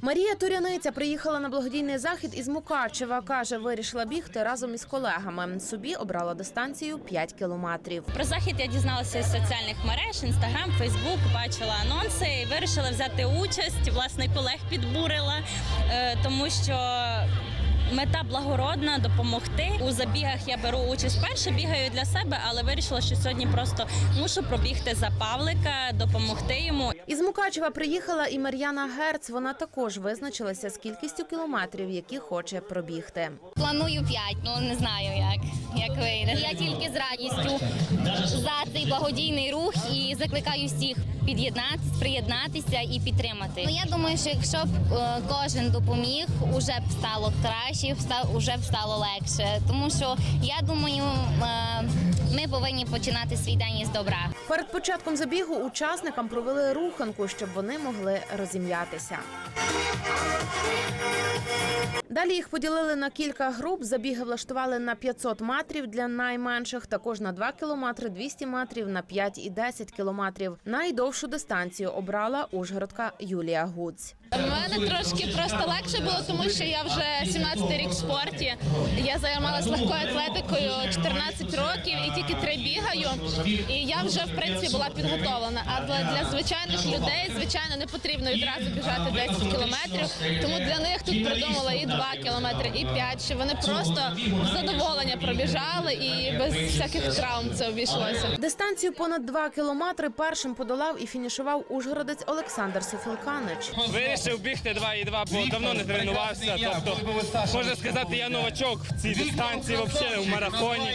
Марія Туряниця приїхала на благодійний захід із Мукачева. каже, вирішила бігти разом із колегами. Собі обрала дистанцію 5 кілометрів. Про захід я дізналася із соціальних мереж, інстаграм, фейсбук, бачила анонси і вирішила взяти участь. Власне, колег підбурила, е, тому що. Мета благородна допомогти у забігах. Я беру участь вперше, бігаю для себе, але вирішила, що сьогодні просто мушу пробігти за Павлика, допомогти йому. Із Мукачева приїхала і Мар'яна Герц. Вона також визначилася з кількістю кілометрів, які хоче пробігти. Планую 5, ну не знаю як, як вийде. Я тільки з радістю за цей благодійний рух і закликаю всіх під'єднатися, приєднатися і підтримати. Ну я думаю, що якщо б е, кожен допоміг, уже б стало краще, уже б стало легше. Тому що я думаю, е, ми повинні починати свій день із добра. Перед початком забігу учасникам провели руханку, щоб вони могли розім'ятися. Далі їх поділили на кілька груп. Забіги влаштували на 500 метрів для найменших, також на 2 кілометри, 200 метрів, на 5 і 10 кілометрів. Найдовшу дистанцію обрала ужгородка Юлія Гуць. У мене трошки просто легше було, тому що я вже 17 рік в спорті. Я займалася легкою атлетикою 14 років і тільки три бігаю. І я вже в принципі була підготовлена. А для, звичайних людей, звичайно, не потрібно відразу біжати 10 кілометрів. Тому для них тут придумали і 2 кілометри, і 5, щоб вони просто в задоволення пробіжали і без всяких травм це обійшлося. Дистанцію понад 2 кілометри першим подолав і фінішував ужгородець Олександр Софілканич. Вирішив бігти 2,2, бо давно не тренувався. Тобто, можна сказати, я новачок в цій дистанції, взагалі в марафоні.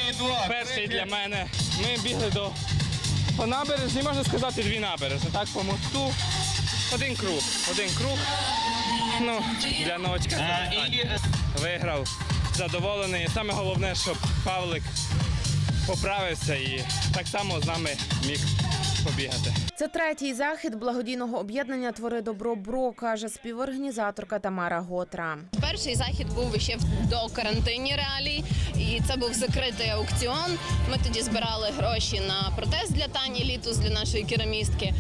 Перший для мене. Ми бігли до по набережні, можна сказати, дві набережні. Так, по мосту. Один круг. Один круг. Ну, для новачка достатньо. виграв. Задоволений. Саме головне, щоб Павлик поправився і так само з нами міг побігати. Це третій захід благодійного об'єднання Твори добро бро каже співорганізаторка Тамара Готра. Перший захід був ще в- до карантинні реалій, і це був закритий аукціон. Ми тоді збирали гроші на протез для Тані Літус для нашої керамістки. Е,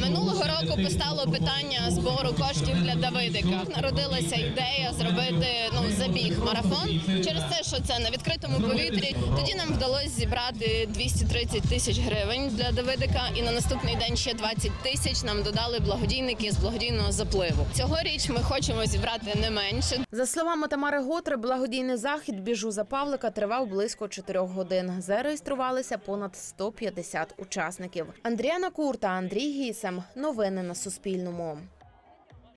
минулого року постало питання збору коштів для Давидика. Народилася ідея зробити ну забіг марафон через те, що це на відкритому повітрі. Тоді нам вдалося зібрати 230 тисяч гривень для Давидика, і на наступний день ще 20 тисяч нам додали благодійники з благодійного запливу. Цьогоріч ми хочемо зібрати не менше. За словами Тамари Готри, благодійний захід біжу за Павлика тривав близько 4 годин. Зареєструвалися понад 150 учасників. Андріана Курта, Андрій Гісем. Новини на Суспільному.